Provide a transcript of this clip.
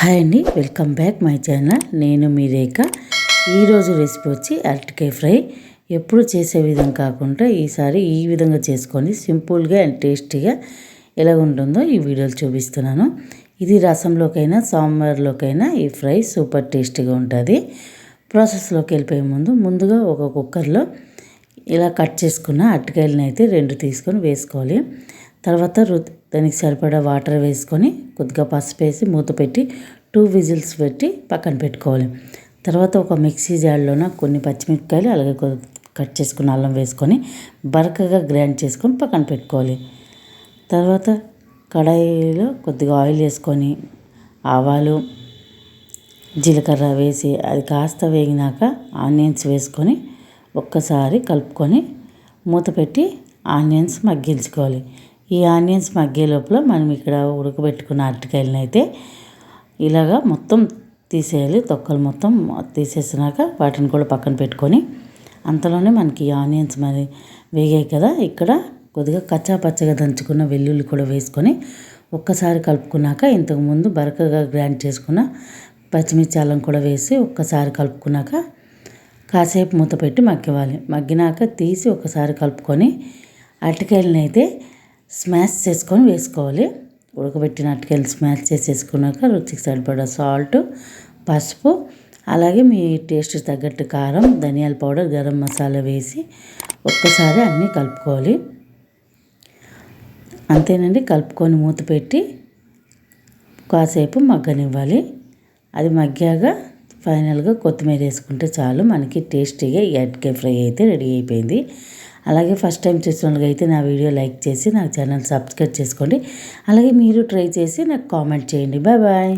Hi అండి welcome back my channel. నేను మీ రేఖ. ఈరోజు రెసిపీ వచ్చి అరటికాయ ఫ్రై. ఎప్పుడు చేసే విధం కాకుండా ఈసారి ఈ విధంగా చేసుకొని సింపుల్గా అండ్ టేస్టీగా ఎలా ఉంటుందో ఈ వీడియోలు చూపిస్తున్నాను. ఇది రసంలోకైనా సాంబార్లోకైనా ఈ ఫ్రై సూపర్ టేస్టీగా ఉంటుంది. ప్రాసెస్లోకి వెళ్ళిపోయే ముందు ముందుగా ఒక కుక్కర్లో ఇలా కట్ చేసుకున్న అరటికాయలను అయితే రెండు తీసుకొని వేసుకోవాలి. తర్వాత రు దానికి సరిపడా వాటర్ వేసుకొని కొద్దిగా పసుపు వేసి మూత పెట్టి టూ విజిల్స్ పెట్టి పక్కన పెట్టుకోవాలి. తర్వాత ఒక మిక్సీ జార్లోన కొన్ని పచ్చిమిరపకాయలు అలాగే కట్ చేసుకున్న అల్లం వేసుకొని బరకగా గ్రైండ్ చేసుకొని పక్కన పెట్టుకోవాలి. తర్వాత కడాయిలో కొద్దిగా ఆయిల్ వేసుకొని ఆవాలు జీలకర్ర వేసి అది కాస్త వేగినాక ఆనియన్స్ వేసుకొని ఒక్కసారి కలుపుకొని మూత పెట్టి ఆనియన్స్ మగ్గించుకోవాలి. ఈ ఆనియన్స్ మగ్గే లోపల మనం ఇక్కడ ఉడకబెట్టుకున్న అరటికాయలను అయితే ఇలాగా మొత్తం తీసేయాలి. తొక్కలు మొత్తం తీసేసినాక వాటిని కూడా పక్కన పెట్టుకొని అంతలోనే మనకి ఆనియన్స్ మరి వేగాయి కదా. ఇక్కడ కొద్దిగా కచ్చా పచ్చగా దంచుకున్న వెల్లుల్లి కూడా వేసుకొని ఒక్కసారి కలుపుకున్నాక ఇంతకుముందు బరకగా గ్రైండ్ చేసుకున్న పచ్చిమిర్చి అల్లం కూడా వేసి ఒక్కసారి కలుపుకున్నాక కాసేపు మూత పెట్టి మగ్గివ్వాలి మగ్గినాక తీసి ఒకసారి కలుపుకొని అరటికాయలను అయితే స్మాష్ చేసుకొని వేసుకోవాలి. ఉడకబెట్టిన అటుకెళ్ళి స్మాష్ చేసేసుకున్నాక రుచికి సరిపడా సాల్ట్ పసుపు అలాగే మీ టేస్ట్ తగ్గట్టు కారం ధనియాల పౌడర్ గరం మసాలా వేసి ఒక్కసారి అన్నీ కలుపుకోవాలి. అంతేనండి కలుపుకొని మూత పెట్టి కాసేపు మగ్గనివ్వాలి. అది మగ్గాక ఫైనల్గా కొత్తిమీర వేసుకుంటే చాలు. మనకి టేస్టీగా ఎడ్కే ఫ్రై అయితే రెడీ అయిపోయింది. అలాగే ఫస్ట్ టైం చూసిన అయితే నా వీడియో లైక్ చేసి నా ఛానల్ సబ్స్క్రైబ్ చేసుకోండి. అలాగే మీరు ట్రై చేసి నాకు కామెంట్ చేయండి. Bye bye